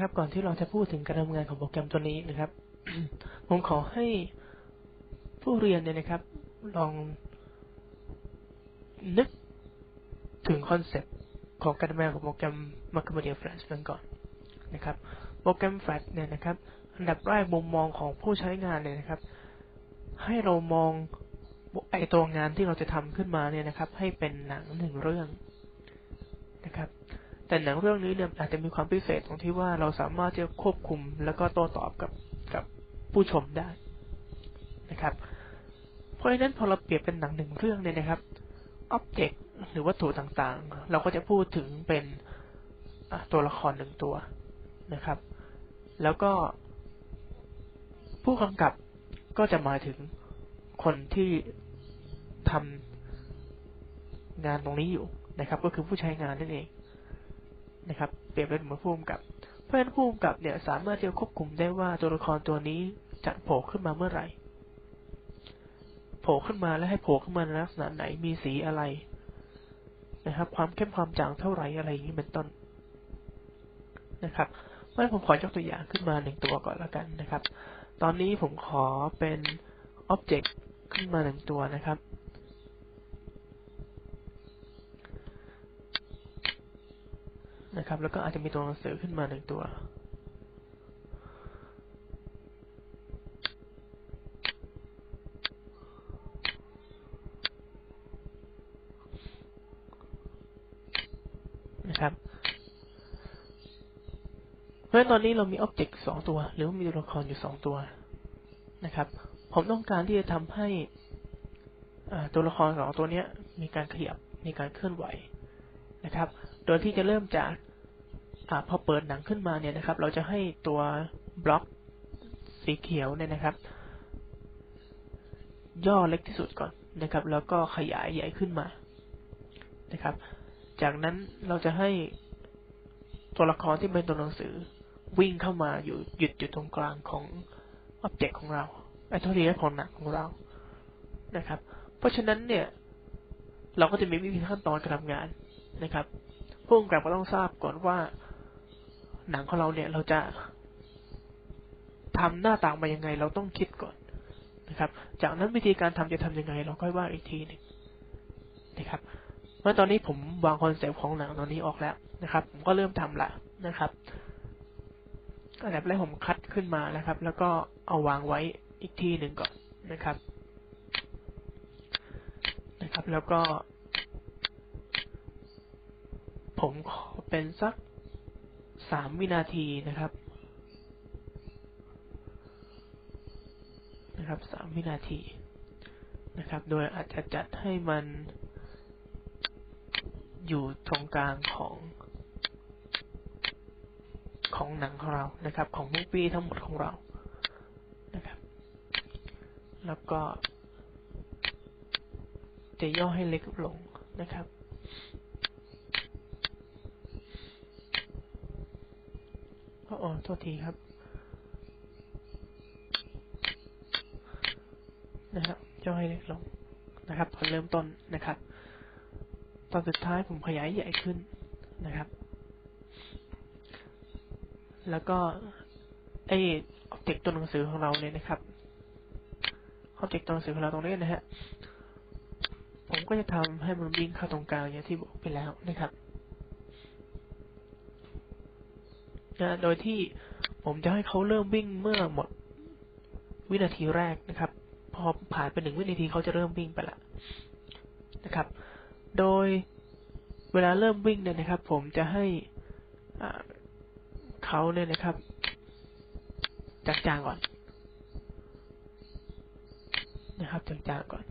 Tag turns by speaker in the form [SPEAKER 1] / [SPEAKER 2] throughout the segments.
[SPEAKER 1] ครับก่อนที่เราจะพูดถึงการทำงานของโปรแกรมตัวนี้นะครับ ผมขอให้ผู้เรียนเนี่ยนะครับ ลองนึกถึงคอนเซปต์ของการทำงานของโปรแกรม Macromedia Flash กันก่อนนะครับ โปรแกรม Flash เนี่ยนะครับ อันดับแรกมุมมองของผู้ใช้งานเนี่ยนะครับ ให้เรามองไอตัวงานที่เราจะทำขึ้นมาเนี่ยนะครับ ให้เป็นหนังหนึ่งเรื่อง แต่หนังเรื่องนี้เนี่ยอาจจะมีความพิเศษตรงที่ว่าเราสามารถที่จะควบคุมแล้วก็โต้ตอบกับกับผู้ชมได้นะครับ เพราะฉะนั้นพอเราเปรียบเป็นหนังหนึ่งเรื่องเนี่ยนะครับอ็อบเจกต์หรือวัตถุต่างๆ เราก็จะพูดถึงเป็นตัวละครหนึ่งตัวนะครับ แล้วก็ ผู้กำกับก็จะมาถึงคนที่ทำงานตรงนี้อยู่นะครับ ก็คือผู้ใช้งานนั่นเอง นะครับเปรียบเป็นเหมือนผู้กำกับเพราะฉะนั้นผู้กำกับเนี่ยสามารถที่จะควบคุมได้ว่าตัวละครตัวนี้จะโผล่ขึ้นมาเมื่อไหร่ โผล่ขึ้นมาแล้วให้โผล่ขึ้นมาในลักษณะไหนมีสีอะไรนะครับ ความเข้มความจางเท่าไหร่อะไรอย่างนี้เป็นต้นนะครับเพราะฉะนั้นผมขอยกตัวอย่างขึ้นมาหนึ่งตัวก่อนแล้วกันนะครับ ตอนนี้ผมขอเป็นอ็อบเจกต์ขึ้นมาหนึ่งตัวนะครับ นะครับ แล้วก็อาจจะมีตัวหนังสือขึ้นมาหนึ่งตัว นะครับ เพราะฉะนั้นตอนนี้เรามีอ็อบเจกต์สองตัว หรือว่ามีตัวละครอยู่สองตัวนะครับ ผมต้องการที่จะทำให้ตัวละครสองตัวนี้มีการขยับ มีการเคลื่อนไหวนะครับ โดยที่จะเริ่มจาก อพอเปิดหนังขึ้นมาเนี่ยนะครับ เราจะให้ตัวบล็อกสีเขียวเนี่ยนะครับ ย่อเล็กที่สุดก่อนนะครับ แล้วก็ขยายใหญ่ขึ้นมานะครับ จากนั้นเราจะให้ตัวละครที่เป็นตัวหนังสือวิ่งเข้ามาอยู่หยุดอยู่ตรงกลางของอ็อบเจกต์ของเราไอ้ท่าที่ของหนังของเรานะครับ เพราะฉะนั้นเนี่ย เราก็จะมีวิธีขั้นตอนการทำงานนะครับผู้กำกับก็ต้องทราบก่อนว่า หนังของเราเนี่ยเราจะทำหน้าต่างมายังไง เราต้องคิดก่อนนะครับ จากนั้นวิธีการทำจะทํำยังไง เราค่อยว่าอีกทีหนึ่งนะครับเมื่อตอนนี้ผมวางคอนเซปต์ของหนังตอนนี้ออกแล้วนะครับ ผมก็เริ่มทำละนะครับอันดับแรกผมคัดขึ้นมานะครับ แล้วก็เอาวางไว้อีกที่หนึ่งก่อนนะครับ นะครับ แล้วก็ ผมขอเป็นสัก สามวินาทีนะครับ นะครับสามวินาทีนะครับ โดยอาจจะจัดให้มันอยู่ตรงกลางของของหนังของเรานะครับ ของมูฟี่ทั้งหมดของเรานะครับ แล้วก็จะย่อให้เล็กลงนะครับ อ๋อโทษทีครับนะครับย่อให้เล็กลงนะครับตอนเริ่มต้นนะครับ ตอนสุดท้ายผมขยายใหญ่ขึ้นนะครับ แล้วก็ไอออบเจกต์ตัวหนังสือของเราเนี่ยนะครับออบเจกต์ตัวหนังสือของเราตรงนี้นะฮะผมก็จะทำให้มันวิ่งเข้าตรงกลางอย่างที่บอกไปแล้วนะครับ นะโดยที่ผมจะให้เขาเริ่มวิ่งเมื่อหมดวินาทีแรกนะครับ พอผ่านไปหนึ่งวินาทีเขาจะเริ่มวิ่งไปละนะครับ โดยเวลาเริ่มวิ่งเนี่ยนะครับ ผมจะให้เขาเนี่ยนะครับจางจางก่อนนะครับจางจางก่อน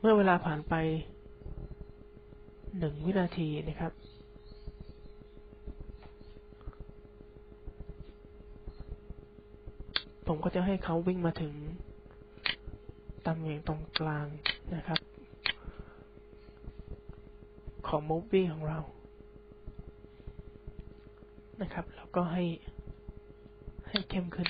[SPEAKER 1] เมื่อเวลาผ่านไปหนึ่งวินาทีนะครับ ผมก็จะให้เขาวิ่งมาถึงตำแหน่งตรงกลางนะครับ ของมูฟวี่ของเรา นะครับ แล้วก็ให้ให้เข้มขึ้น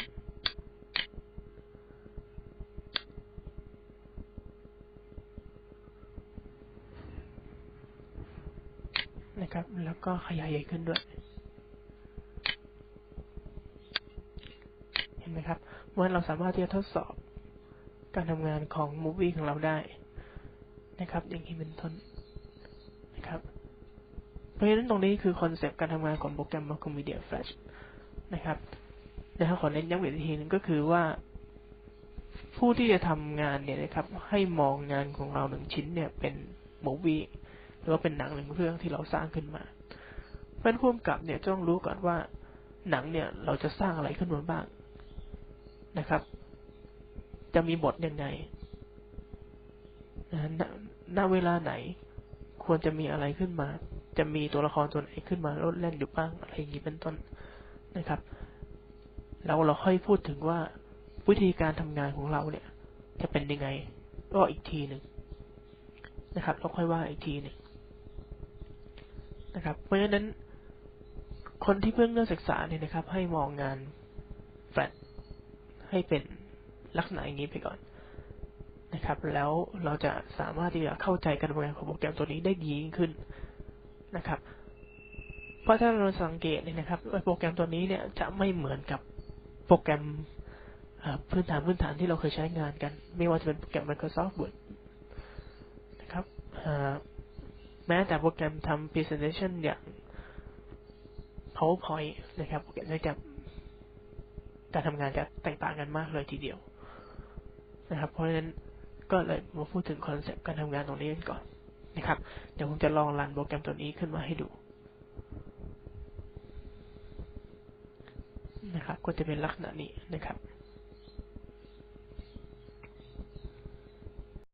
[SPEAKER 1] นะครับ แล้วก็ขยายใหญ่ขึ้นด้วย ว่าเราสามารถที่จะทดสอบการทำงานของ Movie ของเราได้นะครับ อย่างนี้เป็นต้นนะครับ เพราะฉะนั้นตรงนี้คือคอนเซปต์การทำงานของโปรแกรม Multimedia Flash นะครับนะครับขอเน้นย้ำอีกทีหนึ่งก็คือว่า ผู้ที่จะทำงานเนี่ยนะครับ ให้มองงานของเราหนึ่งชิ้นเนี่ยเป็นมูวี่หรือว่าเป็นหนังหนึ่งเรื่องที่เราสร้างขึ้นมาเพราะฉะนั้นผู้กำกับเนี่ยต้องรู้ก่อนว่าหนังเนี่ยเราจะสร้างอะไรขึ้นมาบ้าง นะครับ จะมีบทยังไงนะณณเวลาไหน ควรจะมีอะไรขึ้นมา จะมีตัวละครตัวไหนขึ้นมาลดเล่นอยู่บ้างอะไรอย่างนี้เป็นต้นนะครับ แล้วเราค่อยพูดถึงว่าวิธีการทำงานของเราเนี่ย จะเป็นยังไง ก็อีกทีหนึ่งนะครับเราค่อยว่าอีกทีหนึ่งนะครับ เพราะฉะนั้นคนที่เพิ่งเริ่มศึกษาเนี่ยนะครับ ให้มองงาน ให้เป็นลักษณะอย่างนี้ไปก่อนนะครับ แล้วเราจะสามารถที่จะเข้าใจการทำงานของโปรแกรมตัวนี้ได้ดียิ่งขึ้นนะครับ เพราะถ้าเราสังเกตเนี่ยนะครับว่าโปรแกรมตัวนี้เนี่ยจะไม่เหมือนกับโปรแกรมพื้นฐานพื้นฐานที่เราเคยใช้งานกัน ไม่ว่าจะเป็นโปรแกรม Microsoft Word นะครับแม้แต่โปรแกรมทำ presentation อย่าง PowerPoint นะครับโปรแกรมจะ การทำงานจะแตกต่างกันมากเลยทีเดียว นะครับ เพราะฉะนั้นก็เลยมาพูดถึงคอนเซปต์การทำงานตรงนี้กันก่อนนะครับ เดี๋ยวผมจะลองรันโปรแกรมตัวนี้ขึ้นมาให้ดูนะครับ ก็จะเป็นลักษณะนี้นะครับ